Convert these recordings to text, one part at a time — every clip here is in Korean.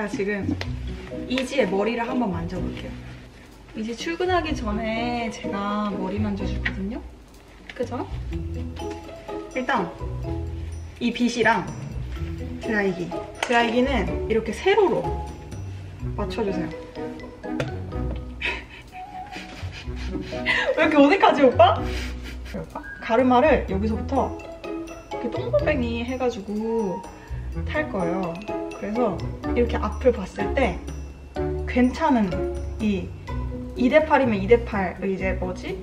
제가 지금 이지의 머리를 한번 만져볼게요. 이제 출근하기 전에 제가 머리 만져주거든요. 그죠? 일단 이 빗이랑 드라이기. 드라이기는 이렇게 세로로 맞춰주세요. 왜 이렇게 어색하지 오빠? 가르마를 여기서부터 이렇게 동글뱅이 해가지고 탈 거예요. 그래서 이렇게 앞을 봤을 때 괜찮은 이 2대8이면 2대8 이제 뭐지?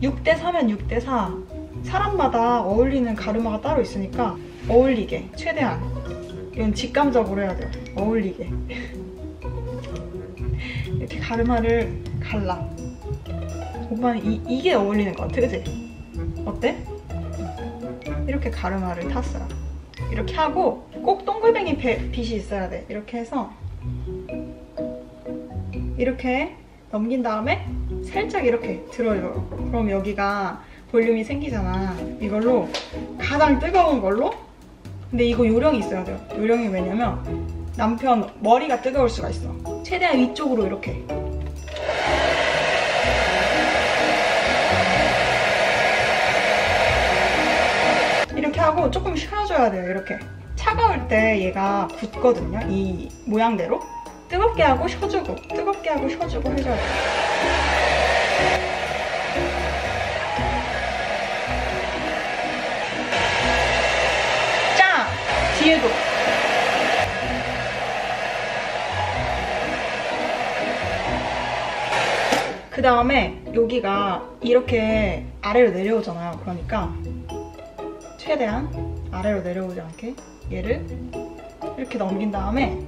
6대4면 6대4 사람마다 어울리는 가르마가 따로 있으니까 어울리게 최대한 이건 직감적으로 해야 돼요. 어울리게 이렇게 가르마를 갈라 오빠는 이, 이게 어울리는 것 같아 그치? 어때? 이렇게 가르마를 탔어요. 이렇게 하고 꼭 동글뱅이 배- 빛이 있어야 돼. 이렇게 해서 이렇게 넘긴 다음에 살짝 이렇게 들어요. 그럼 여기가 볼륨이 생기잖아. 이걸로 가장 뜨거운 걸로 근데 이거 요령이 있어야 돼요. 요령이 왜냐면 남편 머리가 뜨거울 수가 있어. 최대한 위쪽으로 이렇게 이렇게 하고 조금 쉬어줘야 돼요. 이렇게 차가울 때 얘가 굳거든요. 이 모양대로 뜨겁게 하고 쉬어주고 뜨겁게 하고 쉬어주고 해줘야 돼요. 짱! 뒤에도 그 다음에 여기가 이렇게 아래로 내려오잖아요. 그러니까 최대한 아래로 내려오지 않게 얘를 이렇게 넘긴 다음에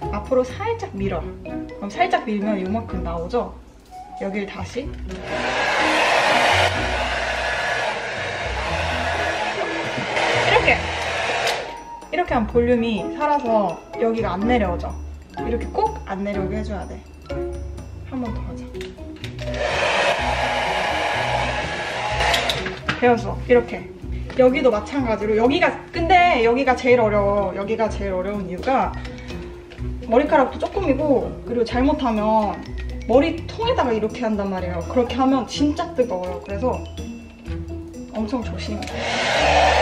앞으로 살짝 밀어. 그럼 살짝 밀면 요만큼 나오죠? 여기를 다시 이렇게 이렇게 하면 볼륨이 살아서 여기가 안 내려오죠? 이렇게 꼭 안 내려오게 해줘야 돼. 한 번 더 하자. 배웠어. 이렇게. 여기도 마찬가지로 여기가 근데 여기가 제일 어려워. 여기가 제일 어려운 이유가 머리카락도 조금이고 그리고 잘못하면 머리통에다가 이렇게 한단 말이에요. 그렇게 하면 진짜 뜨거워요. 그래서 엄청 조심해. 나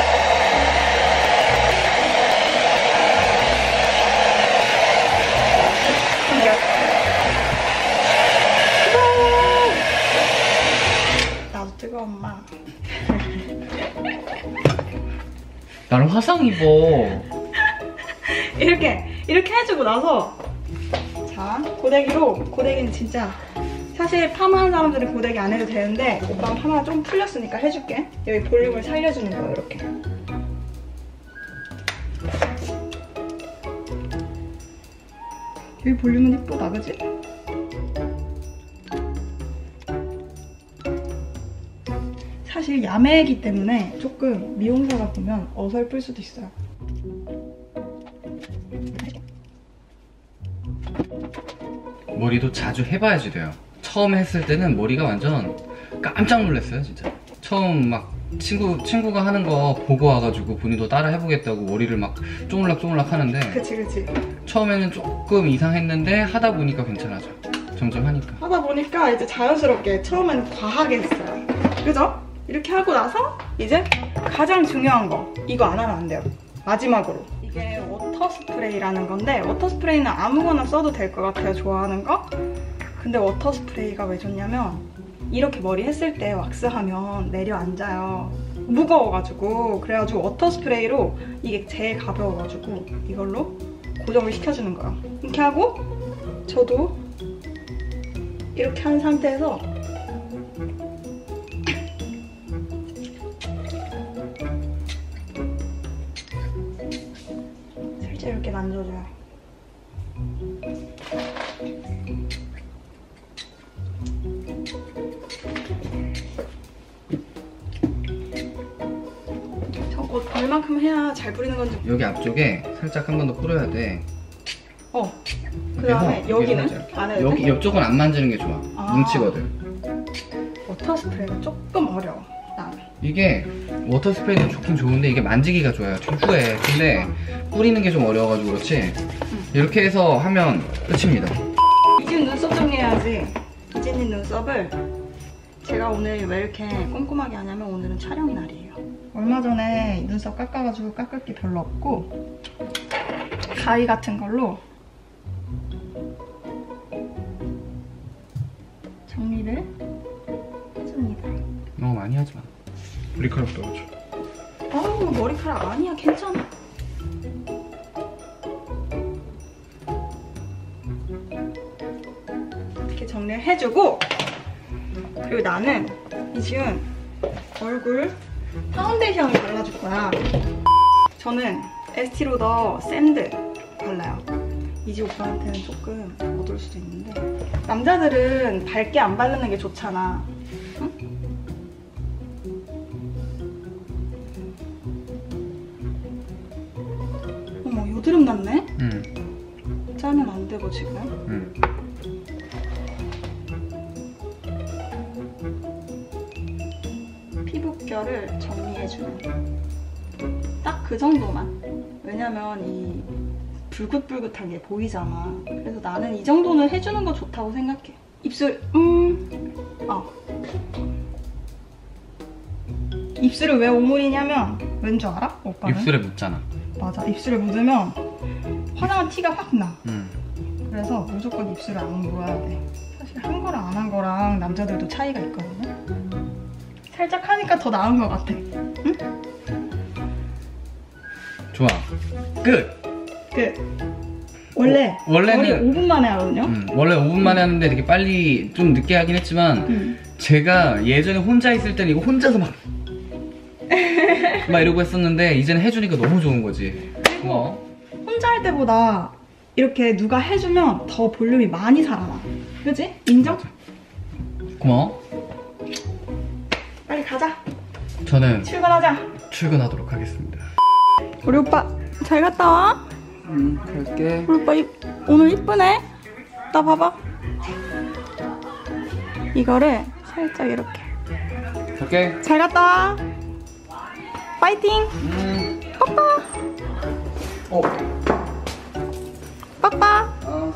엄마. 나를 화상 입어. 이렇게 이렇게 해주고 나서 자 고데기로 고데기는 진짜 사실 파마한 사람들은 고데기 안 해도 되는데 오빠는 파마 좀 풀렸으니까 해줄게 여기 볼륨을 살려주는 거야 이렇게 여기 볼륨은 이쁘다 그지? 사실 야매이기 때문에 조금 미용사가 보면 어설플 수도 있어요 머리도 자주 해봐야지 돼요. 처음 했을 때는 머리가 완전 깜짝 놀랐어요, 진짜. 처음 막 친구 친구가 하는 거 보고 와가지고 본인도 따라 해보겠다고 머리를 막 쪼물락 쪼물락 하는데 그치 그치 처음에는 조금 이상했는데 하다 보니까 괜찮아져. 점점 하니까. 하다 보니까 이제 자연스럽게 처음에는 과하게 했어요. 그죠? 이렇게 하고 나서 이제 가장 중요한 거 이거 안 하면 안 돼요. 마지막으로 이게 워터 스프레이라는 건데 워터 스프레이는 아무거나 써도 될 것 같아요. 좋아하는 거. 근데 워터 스프레이가 왜 좋냐면 이렇게 머리 했을 때 왁스하면 내려앉아요. 무거워가지고 그래가지고 워터 스프레이로 이게 제일 가벼워가지고 이걸로 고정을 시켜주는 거예요. 이렇게 하고 저도 이렇게 한 상태에서 살짝 이렇게 만져줘요. 저거 얼만큼 해야 잘 부리는 건지. 여기 앞쪽에 살짝 한 번 더 뿌려야 돼. 어. 그 다음에 여기는 하자, 이렇게. 안 해도 여기 돼? 옆쪽은 안 만지는 게 좋아. 아. 뭉치거든. 워터 스프레이가 조금 어려워. 나는. 이게 워터 스프레이는 좋긴 좋은데 이게 만지기가 좋아요. 좀 후해. 근데 뿌리는 게 좀 어려워가지고 그렇지. 이렇게 해서 하면 끝입니다. 이진 눈썹 정리해야지. 이진님 눈썹을 제가 오늘 왜 이렇게 꼼꼼하게 하냐면 오늘은 촬영 날이에요. 얼마 전에 눈썹 깎아가지고 깎을 게 별로 없고 가위 같은 걸로 정리를 해줍니다. 너무 많이 하지 마. 머리카락 떨어져. 아우 머리카락 아니야 괜찮아. 이렇게 정리를 해주고 그리고 나는 이지은 얼굴 파운데이션을 발라줄 거야. 저는 에스티로더 샌드 발라요. 이지 오빠한테는 조금 어두울 수도 있는데 남자들은 밝게 안 바르는 게 좋잖아. 여드름 났네? 응, 짜면 안 되고 지금. 응. 피부결을 정리해주는 딱 그 정도만 왜냐면 이 불긋불긋한 게 보이잖아 그래서 나는 이 정도는 해주는 거 좋다고 생각해 입술 음 어 입술을 왜 오물이냐면 왠 줄 알아? 오빠는? 입술에 묻잖아. 맞아 입술에 묻으면 화장한 티가 확나 응. 그래서 무조건 입술을 안 물어야 돼. 사실 한 거랑 안 한 거랑 남자들도 차이가 있거든요. 살짝 하니까 더 나은 것 같아. 좋아. 끝. 그 원래 어, 원래는- 머리 5분 만에 하거든요. 음, 원래 5분 만에 하는데 되게 빨리 좀 늦게 하긴 했지만 음. 제가 예전에 혼자 있을 때는 이거 혼자서 막, 막 이러고 했었는데 이제는 해주니까 너무 좋은 거지. 고마워. 혼자 할 때보다 이렇게 누가 해주면 더 볼륨이 많이 살아나. 그지? 인정? 맞아. 고마워. 빨리 가자. 저는 출근하자. 출근하도록 하겠습니다. 우리 오빠 잘 갔다 와. 음, 갈게. 우리 오빠 이- 오늘 이쁘네. 나 봐봐. 이거를 살짝 이렇게. 갈게. 잘 갔다 와. 파이팅! 음. 빠빠! 어. 빠빠! 어.